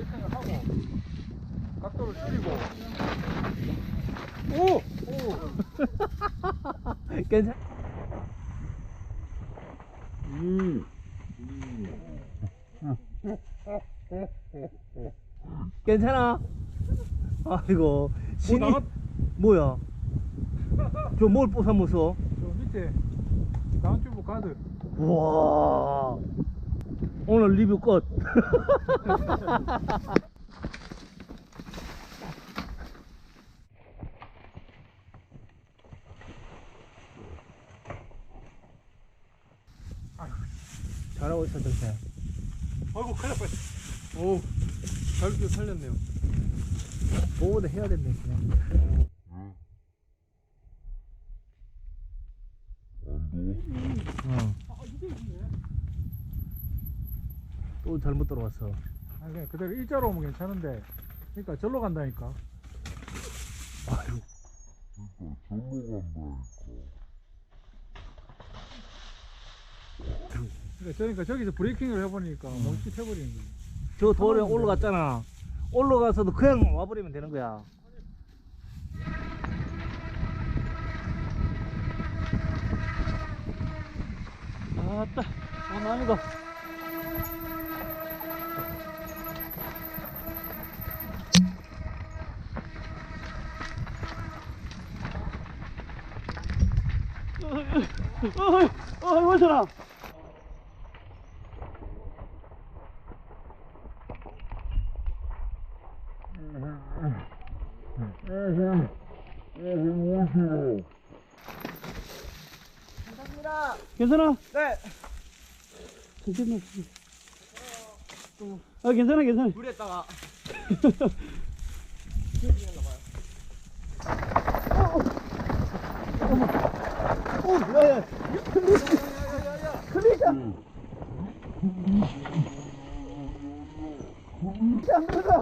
브레이킹을 하고 각도를 줄이고 오! 오 괜찮? 음. 괜찮아? 아이고. 뭐 신이 나갔 뭐야? 저 뭘 뽀사무서? 저 밑에 다운튜브 가드 우와. 오늘 리뷰 끝. 잘하고 있어, 정태. 아이고 큰일 날 뻔했어 오 자격증 살렸네요 뭐보다 해야 된다, 그냥. 어. 또 잘못 들어왔어. 아니 그냥 그대로 일자로 오면 괜찮은데 그러니까 절로 간다니까 아유. 그러니까 저니까 저기서 브레이킹을 해보니까 멈칫 해버리는 거지 저 돌에 올라갔잖아. 올라가서도 그냥 와버리면 되는 거야. 아따, 장난 아니 어이, 어이, 원천아. 괜찮아? 네. 괜찮아. 아, 괜찮아, 괜찮아. 물에다가 오, 야, 야. 클릭. 클릭. 짱 크다.